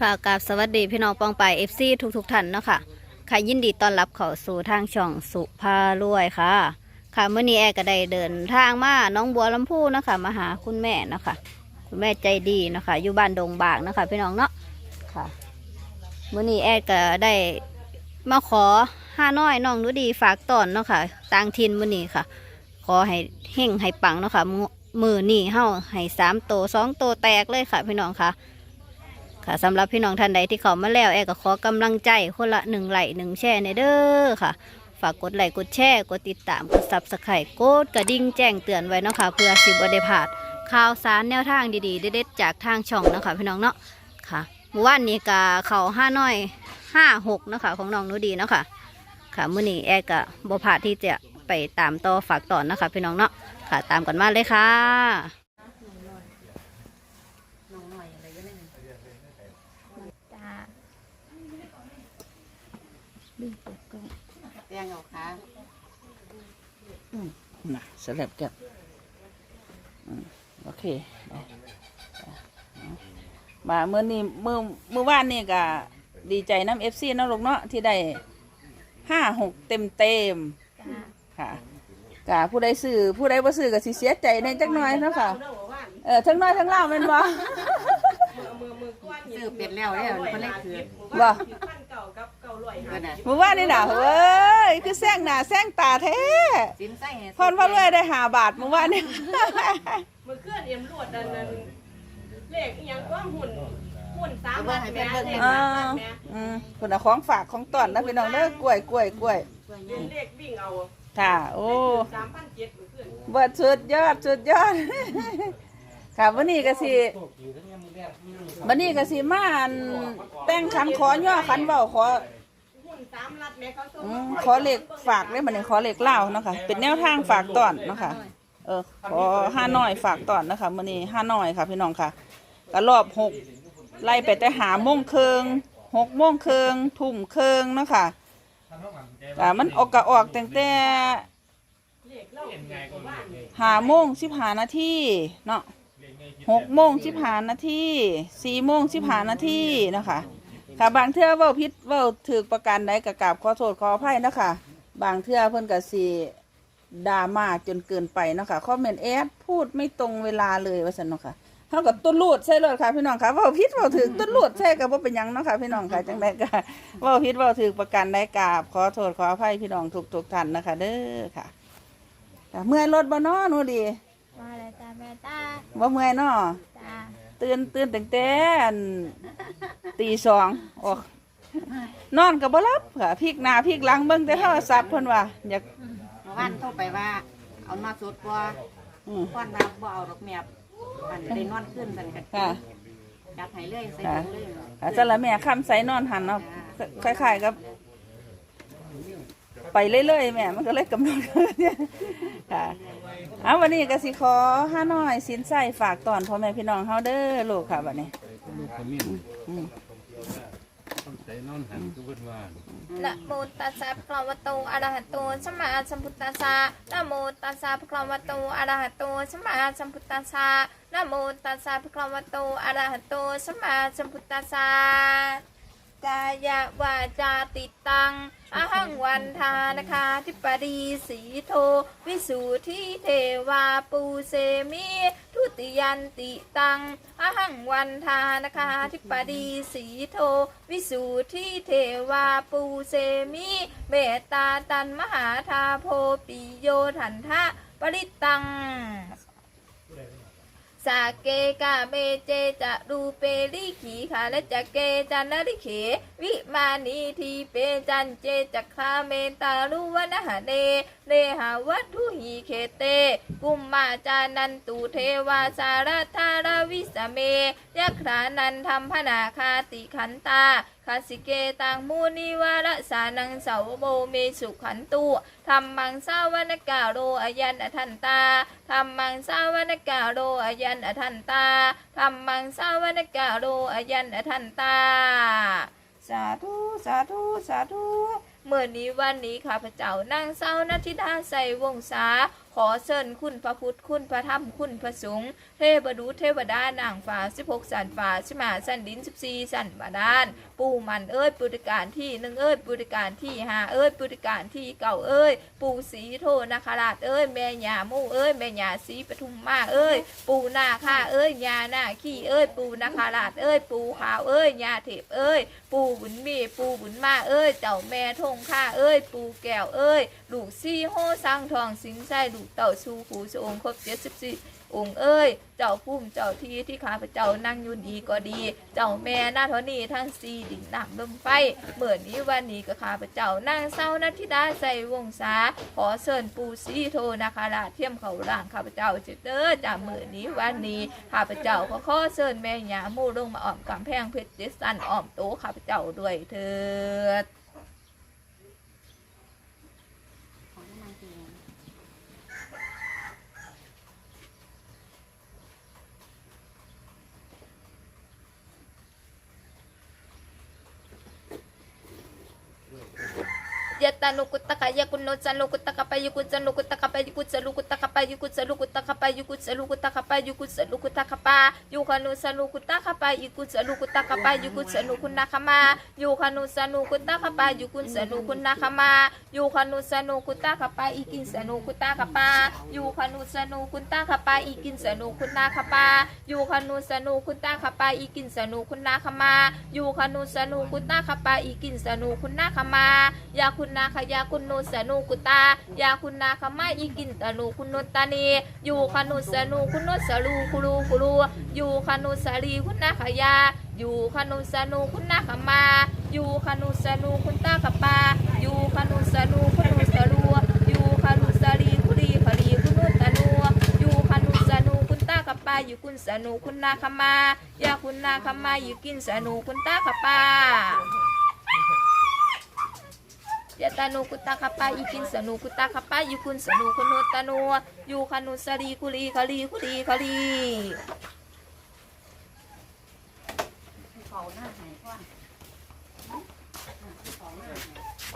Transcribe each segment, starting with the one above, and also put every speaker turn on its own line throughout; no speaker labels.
ค่ะกราบสวัสดีพี่น้องปองไปเอฟซีทุกทุกๆท่านเนาะค่ะค่ะยินดีต้อนรับเข้าสู่ทางช่องสุภารวยค่ะ ค่ะเมื่อนี้แอร์ก็ได้เดินทางมาน้องบัวลำพูเนาะคะมาหาคุณแม่เนาะคะคุณแม่ใจดีเนาะคะอยู่บ้านดงบากเนาะคะพี่น้องเนาะค่ะเมื่อนี้แอร์ก็ได้มาขอห้าน้อยน้องหนุดีฝากตอนเนาะค่ะต่างทินเมื่อนี้ค่ะ ขอให้เฮ่งให้ปังเนาะค่ะมือมือนี่เฮาให้สามโตสองโตแตกเลยค่ะ พี่น้องค่ะ ค่ะสำหรับพี่น้องท่านใดที่เข้ามาแล้วแอร์ก็ขอกำลังใจคนละหนึ่งไลค์หนึ่งแชร์ในเด้อค่ะ ฝากกดไลค์กดแชร์กดติดตามกดซับสไครต์กดกระดิ่งแจ้งเตือนไว้เนาะค่ะเพื่อสิบได้พลาดข่าวสารแนวทางดีๆเด็ดๆจากทางช่องเนาะคะพี่น้องเนาะค่ะเมื่อวานนี้ก็เขาห้าน้อยห้าหกเนาะคะของน้องหนูดีเนาะค่ะค่ะมื้อนี้แอร์ก็บ่พลาดที่จะไปตามต่อฝากต่อนนะคะพี่น้องเนาะค่ะ ตามกันมาเลยค่ะ
แตงเอาขา
น่ะสลับกันอืมโอเคได้มาเมื่อนี้เมื่อเมื่อวานนี่ก็ดีใจน้ำเอฟซีเนาะลูกเนาะที่ได้ห้าหกเต็มเต็ม
จ้า
ๆค่ะกะผู้ใดซื้อผู้ใดบ่ซื้อก็สิเสียใจในจักหน่อยเนาะค่ะเออทั้งน้อยทั้งเล่าแม่นบ่
ซื้อเป็ดแล้วเนี่ยมันเลยคือ
บ่
เกินน่ะ
เมื่อวานนี่น่ะเว้ยคือแซงหน้าแซงตาแท้
สินไส้ให้
พรพ่อรวยได้หาบาทเมื่อวานนี่
มือเคลื่อนเอ็มรวดดันนั้นเลขอีหยังก็หุ่นหุ่นสามบัตรแม่เลข
อ่า
สามบัตรแม่
อืมคนเอาของฝากของต้อนนะพี่น้องเด้อกล้วยกล้วยกล้วย
เป็นเลขวิ่งเอา
ค่ะ โอ้
สามพันเจ็ดมือเคลื่อน
เบิดสุดยอดสุดยอดค่ะวันนี้ก็สิวันนี้ก็สิมาอันแต่งคำขอย่อขันเบาขอ อืมขอเลขฝากได้บัดนี้ขอเลขเล่าเนาะค่ะเป็นแนวทางฝากตอนเนาะค่ะเออขอห้าน้อยฝากตอนนะคะมื้อนี้ห้าน้อยค่ะ พี่น้องค่ะก็รอบหกไล่ไปแต่หาโมงครึ่งหกโมงครึ่งทุ่มเครึ่งเนาะค่ะอ่ามันออกกะออกตั้งแต่หาโมงสิบหานาทีเนาะหกโมงสิบหานาทีสี่โมงสิบหานาทีเนาะคะ ค่ะบางเทื่อเว่าพิษเว่าถือประกันใดกะกราบขอโทษขออภัยเนาะคะ บางเทื่อเพิ่นกะสีดราม่าจนเกินไปเนาะคะคอมเมนต์แอดพูดไม่ตรงเวลาเลยว่าสันเนาะค่ะเท่ากับตุ้นลูดใช่เลยค่ะพี่น้องค่ะเว่าพิษเว่าถือตุ้นลูดใช่กับว่าเป็นหยังเนาะค่ะพี่น้องค่ะจังไดก็เว่าพิษเว่าถือประกันได้กราบขอโทษขออภัยพี่น้องทุกทุกๆท่านนะคะ เด้อค่ะค่ะเมื่อยรถบ่เนาะหนูดี
มาแล้วจ้าแม่จ้า
ว่าเมื่อยเนาะ
จ้า
ตื่นตื่นตั้งแต่อันตีสองโอ้นอนกับบ่รับค่ะพลิกหน้าพลิกหลังเบิ่งแต่โทรศัพท์เพิ่นว่าอยาก
เมื่อวานโทรไปว่าเอานอนสดกว่า
อืม
ควันว่าบ่เอาดอกแมบอันได้นอนขึ้นกันกัน
ค่ะ
จัดให้เลยใส่
ค่ะ
ถุงเลย
ค่ะจังละแม่คำใส่นอนหันเนาะคล้ายๆกับ ไปเรื่อยๆแม่มันก็เลยกำหนด ค่ะ เอาวันนี้ก็สิขอห้าน้อยสินใส่ฝากตอนพ่อแม่พี่น้องเฮาเด้อลูกค่ะบัดนี้
ลูกขมิ้นต้องใจนอนหันคือเพิ่นวา
นะโมตัสสะภะคะวะโตอะระหะโตสัมมาสัมพุทธัสสะนะโมตัสสะภะคะวะโตอะระหะโตสัมมาสัมพุทธัสสะนะโมตัสสะภะคะวะโตอะระหะโตสัมมาสัมพุทธัสสะ กายวาจาติตังอหังวันทานะคะทิปดีสีโท วิสุทธิเทวาปูเสมิทุติยันติตังอหังวันทานะคะทิปดีสีโท วิสุทธิเทวาปูเสมิเมตาตันมหาทาโพปิโยถันทะปริตัง สาเกกาเมเจจะรูเปริขีขาและจะเกจันนริเข วิมานีทีเปจันเจจะคาเมตาลุวนหาเนเนหาวัตถุหีเคเต กุมมาจานันตุเทวาสารธาราวิสเมยักขานันธรรมพนาคาติขันตา คาสิเกตังมูนิวารสานังเสาโบเมสุขันตุธรรมังสาวนกาโรอยันอทันตาธรรมังสาวนกาโรอยันอทันตาธรรมังสาวนกาโรอยันอทันตา สาธุ สาธุ สาธุเมื่อนี้วันนี้ข้าพเจ้านางเศร้านัทิดาใส่วงศา ขอเชิญคุณพระพุทธคุณพระธรรมคุณพระสงฆ์เทพบุเทวดานางฟ้าสิบหกสันฟ้าชิมาสันดินสิบสี่สันบาดาลปู่มันเอ้ยปุริการที่หนึ่งเอ้ยปุริการที่ห้าเอ้ยปุริการที่เก่าเอ้ย ปู่สีโทนาคราชเอ้ยแม่ยามู่เอ้ยแม่ยาสีปทุมมาเอ้ย ปู่นาคาเอ้ยยาหน้าขี้เอ้ย ปู่นาคราชเอ้ย ปู่ขาวเอ้ยยาเถบเอ้ย ปู่บุญมีปู่บุญมาเอ้ยเจ้าแม่ทงข้าเอ้ย ปู่แก้วเอ้ยลูกซี่โฮสร้างทองสิงไส้ลูกเต่าชูผูชองค์ครบเจ็ดสิบสี่องค์เอ้ย เจ้าพุ่มเจ้าที่ที่ข้าพเจ้านั่งอยู่ดีก็ดี เจ้าแม่หน้าทนีทั้งสี่ดิ่งน้ำลมไฟเหมือนี้วันนี้ก็ข้าพเจ้านั่งเศร้านัทธิดาใส่วงศาขอเชิญปู่สีโทนาคาราเทียมเขาร่างข้าพเจ้าเจเด้อจากมื่อนี้วันนี้ข้าพเจ้าก็ขอเชิญแม่ยามู่ลงมาอ้อมกำแพงเพชรเจสันอ้อมโตข้าพเจ้าด้วยเถิด
ของนางเกียง
ยตานุกุตตะกายกุนโนจันโลกุตตะกะปายุกุจันโลกุตตะกะปายุกุจันโลกุตตะกะปายุกุจันโลกุตตะกะปายุกุจันโลกุตตะกะปายุกุจันโลกุตตะกะปายุคานุสันโลกุตตะกะปายุกุจันโลกุตตะกะปายุกุจันโลกุนนาคมายุคานุสันโลกุตตะกะปายุกุจันโลกุนนาคมายุคานุสันโลกุตตะกะปาอีกินสันโลกุตตะกะปายุคานุสันโลกุตตะกะปาอีกินสันโลกุนนาคปายุคานุสันโลกุตตะกะปาอีกินสันโลกุนนาคมายุคานุสันโลกุตตะกะปาอีกินสันโลกุนนาคมายาคุณนาคยาคุณโนสนุกุตายาคุณนาคมาอีกินตนุคุณโนตานีอยู่คนุสนุคุณโนสลูคุลูคุลูอยู่คนุสลีคุณนาคยา อยู่คนุสนุคุณนาคมา อยู่คนุสนุคุณตากปาอยู่คนุสนุคุณโนสลูอยู่คนุสลีคุลีคลีคุณโนตานูอยู่คนุสนุคุณตากปาอยู่คุณสนุคุณนาคมายาคุณนาคมาอยู่กินสนุคุณตากปา ยะตานุกุตาคปาอิกินสนุกุตาคปายุคุนสนุคุโนตานุยูคานุสรีคุลีคาลีคุลีคาลี
เขาหน้าหายกว้าง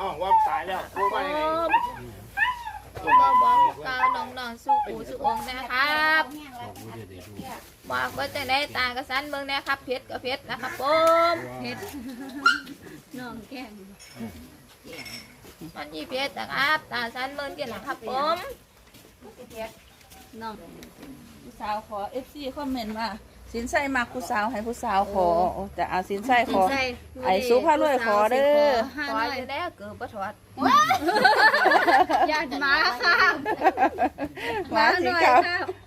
อ้าวว่าตายแล้วรู้
โอ้
ว่ายังไง
บอกบอกกล่าวน้องๆสู่ปู่สู่องค์นะครับบอกว่าจะได้ต่างกับสันเมืองนะครับเพชรกับเพชรนะครับผม
เพชรน้องแก้ม
มันยี่เพชรนะครับตาสันเมืองกันนะครับผม
น้อง
ผู้สาวขอเอฟซีคอมเมนต์มาสินใส่มักผู้สาวให้ผู้สาวขอโอ้แต่เอาสินใส่ขอ ไอ้สุภาพรวยขอเด้อ
ห้า
ขอ
น้อย
จะได้เกิดประถอด
ญาติหมาค่ะ
มาสีขาว
เกิดประ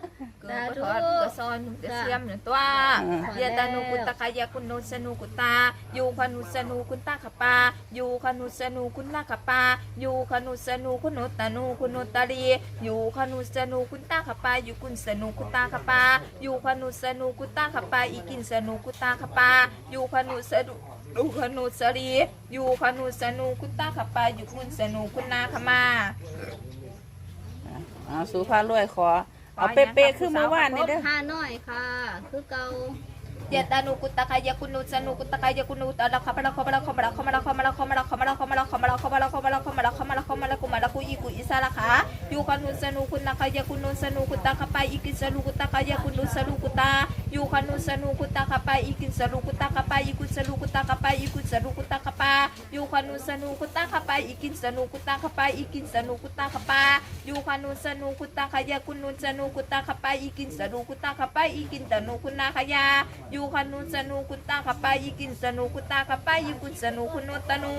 ถอดกซอนกระเสียมหนึ่งตัว
อืม
เยตานุกุตะกายะคุณโนสนุกุตายูคานุสนุคุณตาขปายูคานุสนุคุณนาขปายูคานุสนุคุณโนตานุคุณโนตาลียูคานุสนุคุณตาขปายูคุณสนุกุณตาขปายูคานุสนุกุณตาขปา อีกินสนุกุณตาขปายูคานุสนุยูคานุสลียูคานุสนุคุณตาขปายูคุณสนุคุณนาขมา
เอาสุภาพรวยขอ เอาเป๊ะๆคือเมื่อวานนี่เด้อ
ห้าน้อยค่ะ คือเก่า
เจตานุกุตะกายะกุนุสนุกุตะกายะกุนุตะละคาปะละคาปะละคาปะละคาปะละคาปะละคาปะละคาปะละคาปะละคาปะละคาปะละคาปะละคาปะละคาปะละคาปะละกุมาละกุอีกุอิสาละขา ยูคานุสนุกุณตะกายะกุนุสนุกุตะคาปอีกิสนุกุตะกายะกุนุสนุกุตะยูคานุสนุกุตะคาปอีกิสนุกุตะคาปอีกุสนุกุตะคาปอีกุสนุกุตะคาปะยูคานุสนุกุตะคาปอีกิสนุกุตะคาปอีกิสนุกุตะคาปะยูคานุสนุกุตะกายะกุนุสนุกุตะคาปอีกิสนุกุตะคาปอีกิตะนุกุนาคายายูคานุสนุกุตะคาปอีกิสนุกุตะคาปอีกุสนุคุโนตะนุ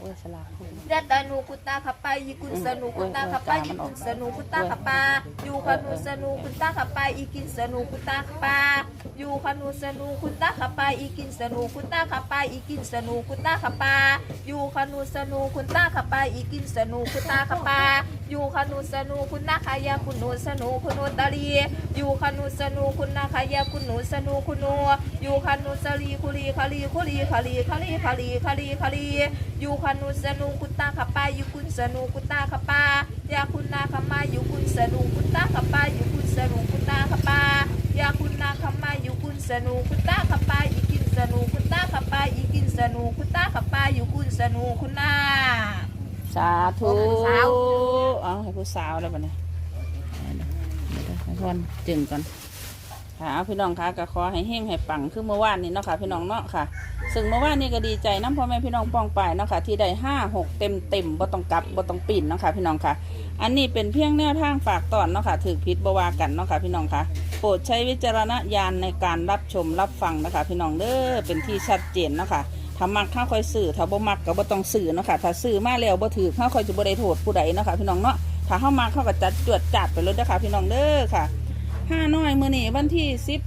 เว้ยสลากคุณ
ยะตานุกุตาขปายิกุสนุกุตาขปายิสนุคุณตาขับปาอยู่ขนูสนุคุณตาขับปาอีกินสนุคุณตาขับปาอยู่ขนูสนุคุณตาขับปาอีกินสนุคุณตาขับปาอีกินสนุคุณตาขับปาอยู่ขนูสนุคุณตาขับปาอีกินสนุคุณตาขับปาอยู่ขนูสนุคุณนาคายาคุณนูสนุคุณนูตาลีอยู่ขนูสนุคุณนาคายาคุณนูสนุคุณหนูอยู่ขนูสลีคุลีคารีคุลีคารีคารีคารีคารีคารี ยูคานุสนุกุตาขปายุคุนสนุกุตาขปายาคุณนาขมายุคุนสนุกุตาขปายุคุนสนุกุตาขปายาคุณนาขมายุคุนสนุกุตาขปาอีกินสนุกุตาขปาอีกินสนุกุตาขปายุคุนสนุคุณนา
สาธุ
ผู้สาว
เอาให้ผู้สาวแล้วบัดนี้
ห
ให้พรจึงก่อน ค่ะเอาพี่น้องคะก็ขอให้เฮงให้ปังคือเมื่อวานนี้เนาะค่ะพี่น้องเนาะค่ะ ซึ่งเมื่อวานนี้ก็ดีใจน้ำพ่อแม่พี่น้องป้องไปเนาะค่ะที่ได้ห้าหกเต็มเต็มบ่ต้องกลับบ่ต้องปิ่นเนาะค่ะพี่น้องค่ะ อันนี้เป็นเพียงแนวทางฝากตอนเนาะค่ะถือพิษบวากันเนาะค่ะพี่น้องค่ะโปรดใช้วิจารณญาณในการรับชมรับฟังนะคะ พี่น้องเด้อเป็นที่ชัดเจนเนาะค่ะถ้ามักข้าคอยสื่อถ้าบ่มักก็บ่ต้องสื่อเนาะค่ะถ้าสื่อมาแล้วบ่ถือข้าคอยจะบ่ได้โทษผู้ใดเนาะค่ะพี่น้องเนาะถ้าเข้ามาเข้าก็จัดจวดจัดไปเลยเด้อค่ะพี่น้องเด้อค่ะ ห้าน้อยมือนี่วันที่สิบ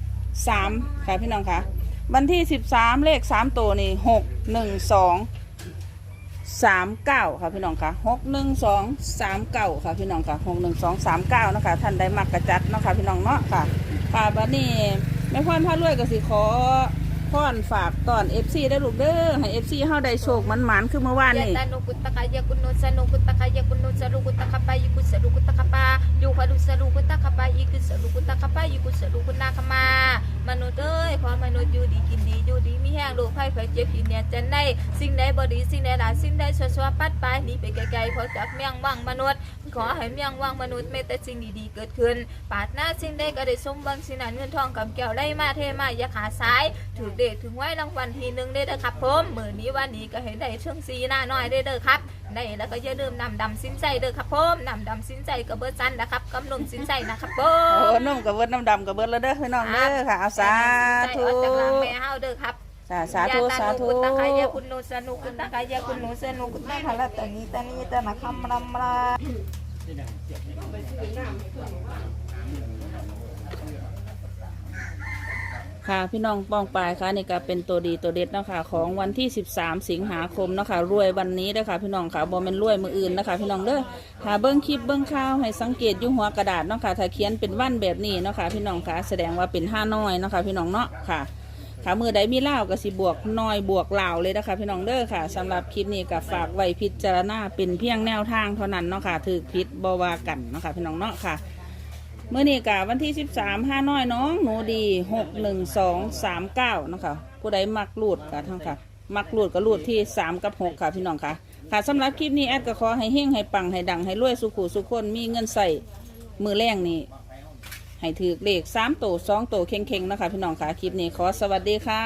สามค่ะพี่น้องค่ะ วันที่สิบสามเลขสามตัวนี่หกหนึ่งสองสามเก้าค่ะพี่น้องค่ะหกหนึ่งสองสามเก้าค่ะพี่น้องค่ะหกหนึ่งสองสามเก้านะคะท่านได้มักกระจัดเนาะค่ะพี่น้องเนาะค่ะค่ะบันนี้แม่พ่อนพารวยก็สิขอ พ่อนฝากตอนเอฟซีได้ลูกเด้อให้เอฟซีเฮาได้โชคมันหมานคือเมื่อวานนี่
ตานุกุตตะกายะกุนุสนุกุตตะกายะกุนุสรุกุตตะกะปายิกุสรุกุตตะกะปายุคารุสรุกุตตะกะปายิกุสรุกุตตะกะปายิกุสรุกุนาคมามนุษย์เอ้ยขอมนุษย์อยู่ดีกินดีอยู่ดีมีแห้งโรคภัยไข้เจ็บผิดเนี่ยจะได้สิ่งใดบ่ดีสิ่งใดหลายสิ่งใดชั่วๆปัดไปหนีไปไกลๆขอจากเมียงว่างมนุษย์ ขอให้เมียงว่างมนุษย์มีแต่สิ่งดีๆเกิดขึ้น ปาดหน้าสิ่งใดก็ได้สมบังสิ่งนั้นเงินทองกำแก้วได้มาเทมาอย่าขาซ้ายถือเดชถึงไว้รางวัลทีหนึ่งได้เด้อครับผมมือนี้วันนี้ก็เห็นได้เชิงสีหน้าน้อยได้เด้อครับได้แล้วก็อย่าลืมนำดำสินใจเด้อครับผมนำดำสินใจกับเบอร์จันนะครับกำนมสินใจนะครับผ
โอ้
ม
นุ่มกับเบิดน้ำดำกับเบิดแล้วเด้อพี่น้องเด้อค่ะเอาสาธุ
ใจออกจากหลังแม่เฮาเด้อครับ
สาสาธุสาธุ
ยตนุกุตตะกายะคุณโนสนุกุตตะกายะคุณโนสนุกุตตะคาลตานีตานีตะนะคัมรำรา
ค่ะพี่น้องป้องปลายค่ะนี่ก็เป็นตัวดีตัวเด็ดเนาะคะของวันที่ 13 สิงหาคมเนาะคะรวยวันนี้เด้อค่ะพี่น้องค่ะบ่แม่นรวยมืออื่นนะคะพี่น้องเด้อถ้าเบิ้งคลิปเบิ้งข่าวให้สังเกตยู่หัวกระดาษเนาะค่ะถ้าเขียนเป็นวันแบบนี้เนาะค่ะพี่น้องค่ะแสดงว่าเป็นห้าน้อยเนาะค่ะพี่น้องเนาะค่ะ ค่ะมือใดมีเล่าก็สิบวกน้อยบวกเหล่าเลยนะคะพี่น้องเด้อค่ะสำหรับคลิปนี้ก็ฝากไว้พิจารณาเป็นเพียงแนวทางเท่านั้นเนาะค่ะถือพิษบวากันเนาะค่ะพี่น้องเนาะค่ะเมื่อนี้กะวันที่ 13ห้าน้อยน้องหนูดี 6 1 2 3 9นะคะผู้ใดมักรูดกันทั้งค่ะ มักรูดก็รูดที่ 3 กับ 6 ค่ะพี่น้องค่ะ ค่ะสำหรับคลิปนี้แอดก็ขอให้เฮงให้ปังให้ดังให้รวยสุขุสุขคนมีเงินใส่มือแรงนี่ ให้ถือเลขสามโตสองโตเข่งๆนะคะพี่น้องค่ะคลิปนี้ขอสวัสดีค่ะ